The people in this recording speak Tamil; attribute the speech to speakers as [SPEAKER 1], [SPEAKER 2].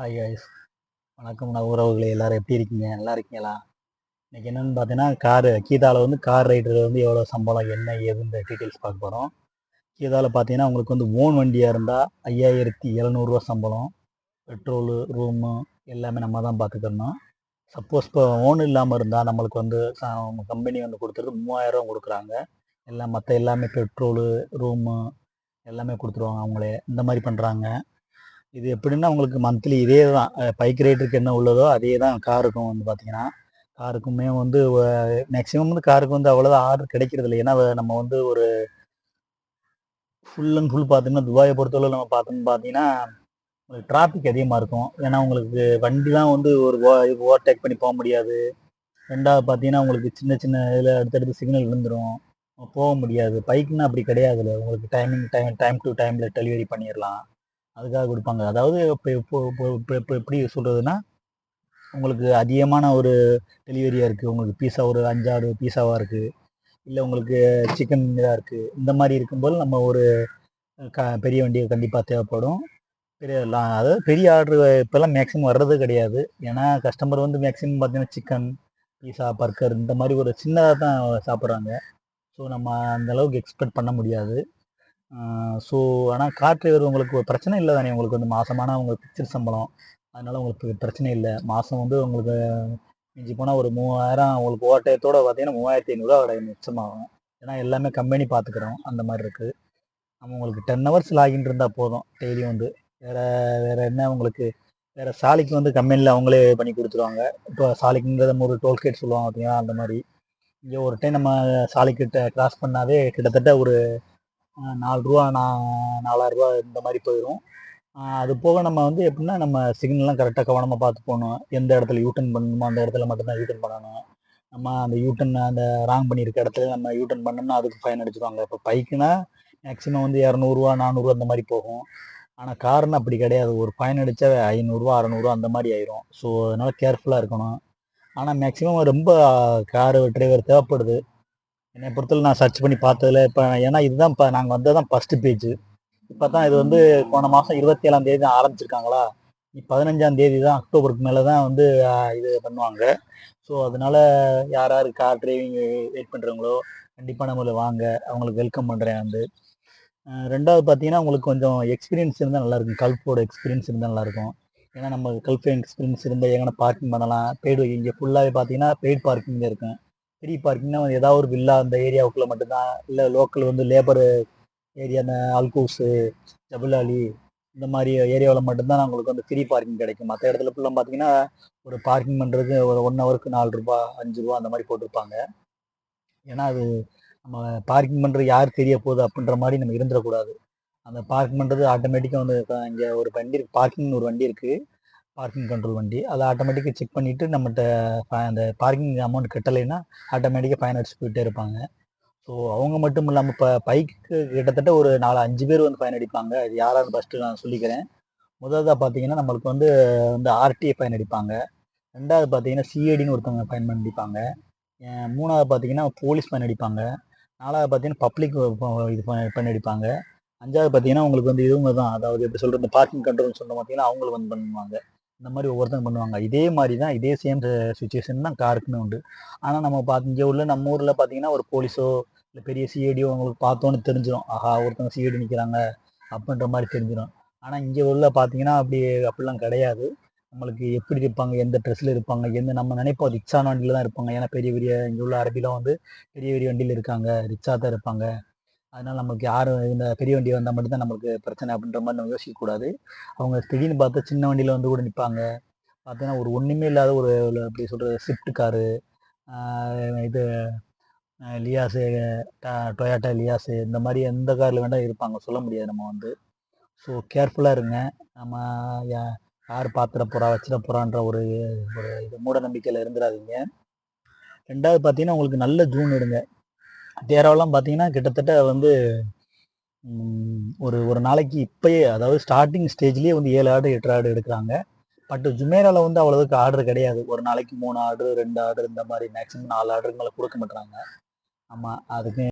[SPEAKER 1] ஹாய் கைஸ் வணக்கம் நான் உறவுகளே எல்லோரும் எப்படி இருக்கீங்க நல்லா இருக்கீங்களா இன்றைக்கி என்னென்னு பார்த்தீங்கன்னா காரு கீதாவில் வந்து கார் ரைடர் வந்து எவ்வளோ சம்பளம் என்ன ஏதுன்ற டீட்டெயில்ஸ் பார்க்க போகிறோம் கீதாவில் பார்த்தீங்கன்னா உங்களுக்கு வந்து ஓன் வண்டியாக இருந்தால் ஐயாயிரத்தி எழுநூறுவா சம்பளம் பெட்ரோலு ரூமு எல்லாமே நம்ம தான் பார்த்துக்கணும் சப்போஸ் இப்போ ஓன் இல்லாமல் இருந்தால் நம்மளுக்கு வந்து கம்பெனி வந்து கொடுத்துட்டு மூவாயிரம் கொடுக்குறாங்க எல்லாம் மற்ற எல்லாமே பெட்ரோலு ரூமு எல்லாமே கொடுத்துருவாங்க அவங்களே இந்த மாதிரி பண்ணுறாங்க இது எப்படின்னா உங்களுக்கு மந்த்லி இதே தான் பைக் ரேட்டுக்கு என்ன உள்ளதோ அதே தான் காருக்கும் வந்து பார்த்தீங்கன்னா காருக்குமே வந்து மேக்ஸிமம் வந்து காருக்கு வந்து அவ்வளோதான் ஆர்டர் கிடைக்கிறது இல்லை ஏன்னா நம்ம வந்து ஒரு ஃபுல் அண்ட் ஃபுல் பார்த்தீங்கன்னா துபாயை பொறுத்தளவு நம்ம பார்த்தோம்னு பார்த்தீங்கன்னா உங்களுக்கு டிராஃபிக் அதிகமாக இருக்கும் ஏன்னா உங்களுக்கு வண்டிலாம் வந்து ஒரு ஓவர்டேக் பண்ணி போக முடியாது ரெண்டாவது பார்த்தீங்கன்னா உங்களுக்கு சின்ன சின்ன இதில் அடுத்தடுத்து சிக்னல் விழுந்துடும் போக முடியாது பைக்குன்னா அப்படி கிடையாதுல்ல உங்களுக்கு டைமிங் டைம் டைம் டு டைமில் டெலிவரி பண்ணிடலாம் அதுக்காக கொடுப்பாங்க அதாவது இப்போ இப்போ எப்படி சொல்கிறதுன்னா உங்களுக்கு அதிகமான ஒரு டெலிவரியாக இருக்குது உங்களுக்கு பீஸா ஒரு அஞ்சாறு பீஸாவாக இருக்குது இல்லை உங்களுக்கு சிக்கன் இதாக இருக்குது இந்த மாதிரி இருக்கும்போது நம்ம ஒரு க பெரிய வண்டி கண்டிப்பாக தேவைப்படும் பெரிய அதாவது பெரிய ஆர்டர் இப்போல்லாம் மேக்ஸிமம் வர்றது கிடையாது ஏன்னா கஸ்டமர் வந்து மேக்ஸிமம் பார்த்தீங்கன்னா சிக்கன் பீஸா பர்கர் இந்த மாதிரி ஒரு சின்னதாக தான் சாப்பிட்றாங்க ஸோ நம்ம அந்தளவுக்கு எக்ஸ்பெக்ட் பண்ண முடியாது ஸோ ஆனால் கார் டிரைவர் உங்களுக்கு ஒரு பிரச்சனை இல்லை தானே உங்களுக்கு வந்து மாதமான உங்களுக்கு பிக்சர் சம்பளம் அதனால் உங்களுக்கு பிரச்சனை இல்லை மாதம் வந்து உங்களுக்கு மிஞ்சி போனால் ஒரு மூவாயிரம் உங்களுக்கு ஓட்டையத்தோடு பார்த்தீங்கன்னா மூவாயிரத்தி ஐநூறுரூவா அதோட மிச்சமாகும் ஏன்னா எல்லாமே கம்பெனி பார்த்துக்குறோம் அந்த மாதிரி இருக்குது நம்ம உங்களுக்கு டென் ஹவர்ஸ் லாகின் இருந்தால் போதும் டெய்லியும் வந்து வேறு வேறு என்ன உங்களுக்கு வேறு சாலைக்கு வந்து கம்பெனியில் அவங்களே பண்ணி கொடுத்துருவாங்க இப்போ சாலைக்குங்கிறத ஒரு டோல்கேட் சொல்லுவாங்க பார்த்தீங்கன்னா அந்த மாதிரி இங்கே ஒரு டைம் நம்ம சாலைக்கிட்ட கிராஸ் பண்ணாவே கிட்டத்தட்ட ஒரு நாலு ரூபா நாலாயிரம் ரூபா இந்த மாதிரி போயிடும் அது போக நம்ம வந்து எப்படின்னா நம்ம சிக்னல்லாம் கரெக்டாக கவனமாக பார்த்து போகணும் எந்த இடத்துல யூட்டர்ன் பண்ணணுமோ அந்த இடத்துல மட்டும்தான் யூட்டர்ன் பண்ணணும் நம்ம அந்த யூட்டர்ன் அந்த ராங் பண்ணியிருக்க இடத்துல நம்ம யூட்டன் பண்ணணும்னா அதுக்கு ஃபைன் அடிச்சிருவாங்க இப்போ பைக்குனா மேக்ஸிமம் வந்து இரநூறுவா நானூறு அந்த மாதிரி போகும் ஆனால் காருன்னு அப்படி கிடையாது ஒரு ஃபைன் அடித்தா ஐநூறுரூவா அறநூறுவா அந்த மாதிரி ஆயிரும் ஸோ அதனால் கேர்ஃபுல்லாக இருக்கணும் ஆனால் மேக்ஸிமம் ரொம்ப காரு டிரைவர் தேவைப்படுது என்னை பொறுத்தவரை நான் சர்ச் பண்ணி பார்த்ததில் இப்போ ஏன்னா இதுதான் இப்போ நாங்கள் வந்தது தான் ஃபஸ்ட்டு பேஜ் இப்போ தான் இது வந்து போன மாதம் இருபத்தி ஏழாம் தேதி தான் ஆரம்பிச்சிருக்காங்களா பதினஞ்சாம் தேதி தான் அக்டோபருக்கு மேலே தான் வந்து இது பண்ணுவாங்க ஸோ அதனால யார் யார் கார் டிரைவிங் வெயிட் பண்ணுறவங்களோ கண்டிப்பாக நம்மளை வாங்க அவங்களுக்கு வெல்கம் பண்ணுறேன் வந்து ரெண்டாவது பார்த்தீங்கன்னா உங்களுக்கு கொஞ்சம் எக்ஸ்பீரியன்ஸ் இருந்தால் நல்லாயிருக்கும் கல்ஃபோட எக்ஸ்பீரியன்ஸ் இருந்தால் நல்லாயிருக்கும் ஏன்னா நம்ம கல்ஃப் எக்ஸ்பீரியன்ஸ் இருந்தால் எங்கன்னா பார்க்கிங் பண்ணலாம் பெய்டு இங்கே ஃபுல்லாகவே பார்த்தீங்கன்னா பெய்டு பார்க்கிங் இருக்கும் ஃப்ரீ பார்க்கிங்னா வந்து ஏதாவது ஒரு வில்லா அந்த ஏரியாவுக்குள்ளே மட்டும்தான் இல்லை லோக்கல் வந்து லேபர் ஏரியா அந்த அல்கூஸு ஜபுலாலி இந்த மாதிரி ஏரியாவில் மட்டும்தான் உங்களுக்கு வந்து ஃப்ரீ பார்க்கிங் கிடைக்கும் மற்ற இடத்துல ஃபுல்லாக பார்த்தீங்கன்னா ஒரு பார்க்கிங் பண்ணுறது ஒரு ஒன் ஹவருக்கு நாலு ரூபா அஞ்சு ரூபா அந்த மாதிரி போட்டிருப்பாங்க ஏன்னா அது நம்ம பார்க்கிங் பண்ணுறது யார் தெரிய போகுது அப்படின்ற மாதிரி நம்ம இருந்துடக்கூடாது அந்த பார்க்கிங் பண்ணுறது ஆட்டோமேட்டிக்காக வந்து இங்கே ஒரு வண்டி இருக்குது பார்க்கிங்னு ஒரு வண்டி இருக்குது பார்க்கிங் கண்ட்ரோல் வண்டி அதை ஆட்டோமேட்டிக்காக செக் பண்ணிவிட்டு நம்மகிட்ட அந்த பார்க்கிங் அமௌண்ட் கட்டலைன்னா ஆட்டோமேட்டிக்காக ஃபைன் அடிச்சு போயிட்டே இருப்பாங்க ஸோ அவங்க மட்டும் இல்லாமல் இப்போ பைக்கு கிட்டத்தட்ட ஒரு நாலு அஞ்சு பேர் வந்து ஃபைன் அடிப்பாங்க அது யாராவது ஃபஸ்ட்டு நான் சொல்லிக்கிறேன் முதல்தான் பார்த்தீங்கன்னா நம்மளுக்கு வந்து வந்து ஆர்டிஐ ஃபைன் அடிப்பாங்க ரெண்டாவது பார்த்தீங்கன்னா சிஐடின்னு ஒருத்தவங்க ஃபைன் அடிப்பாங்க மூணாவது பார்த்தீங்கன்னா போலீஸ் ஃபைன் அடிப்பாங்க நாலாவது பார்த்தீங்கன்னா பப்ளிக் இது ஃபைன் அடிப்பாங்க அஞ்சாவது பார்த்தீங்கன்னா உங்களுக்கு வந்து இதுவங்க தான் அதாவது எப்படி சொல்கிறது பார்க்கிங் கண்ட்ரோல்னு சொன்ன பார்த்தீங்கன்னா அவங்களுக்கு வந்து பண்ணுவாங்க இந்த மாதிரி ஒவ்வொருத்தரும் பண்ணுவாங்க இதே மாதிரி தான் இதே சேம் சுச்சுவேஷன் தான் காருக்குன்னு உண்டு ஆனால் நம்ம பார்த்து இங்கே உள்ள நம்ம ஊரில் பார்த்தீங்கன்னா ஒரு போலீஸோ இல்லை பெரிய சிஐடியோ அவங்களுக்கு பார்த்தோன்னு தெரிஞ்சிடும் ஆஹா ஒருத்தவங்க சிஐடி நிற்கிறாங்க அப்படின்ற மாதிரி தெரிஞ்சிடும் ஆனால் இங்கே உள்ள பார்த்தீங்கன்னா அப்படி அப்படிலாம் கிடையாது நம்மளுக்கு எப்படி இருப்பாங்க எந்த ட்ரெஸ்ஸில் இருப்பாங்க எந்த நம்ம நினைப்போம் ரிச்சான வண்டியில் தான் இருப்பாங்க ஏன்னா பெரிய பெரிய இங்கே உள்ள அரபிலாம் வந்து பெரிய பெரிய வண்டியில் இருக்காங்க ரிச்சாக தான் இருப்பாங்க அதனால் நம்மளுக்கு யாரும் இந்த பெரிய வண்டி வந்தால் மட்டும்தான் நம்மளுக்கு பிரச்சனை அப்படின்ற மாதிரி நம்ம யோசிக்கக்கூடாது அவங்க திடீர்னு பார்த்தா சின்ன வண்டியில் வந்து கூட நிற்பாங்க பார்த்தீங்கன்னா ஒரு ஒன்றுமே இல்லாத ஒரு எப்படி சொல்கிறது ஸ்விஃப்ட் காரு இது லியாஸு டொயாட்டா லியாஸு இந்த மாதிரி எந்த காரில் வேண்டாம் இருப்பாங்க சொல்ல முடியாது நம்ம வந்து ஸோ கேர்ஃபுல்லாக இருங்க நம்ம யார் பார்த்துட போகிறா வச்சிட போகிறான்ற ஒரு ஒரு இது மூட நம்பிக்கையில் இருந்துடாதீங்க ரெண்டாவது பார்த்தீங்கன்னா உங்களுக்கு நல்ல ஜூன் எடுங்க தேராவெல்லாம் பார்த்தீங்கன்னா கிட்டத்தட்ட வந்து ஒரு ஒரு நாளைக்கு இப்பயே அதாவது ஸ்டார்டிங் ஸ்டேஜ்லேயே வந்து ஏழு ஆடு எட்டு ஆடு எடுக்கிறாங்க பட் ஜுமேராவில் வந்து அவ்வளோவுக்கு ஆர்டர் கிடையாது ஒரு நாளைக்கு மூணு ஆர்டர் ரெண்டு ஆர்டர் இந்த மாதிரி மேக்ஸிமம் நாலு ஆர்டருங்களை கொடுக்க மாட்டாங்க ஆமாம் அதுக்கு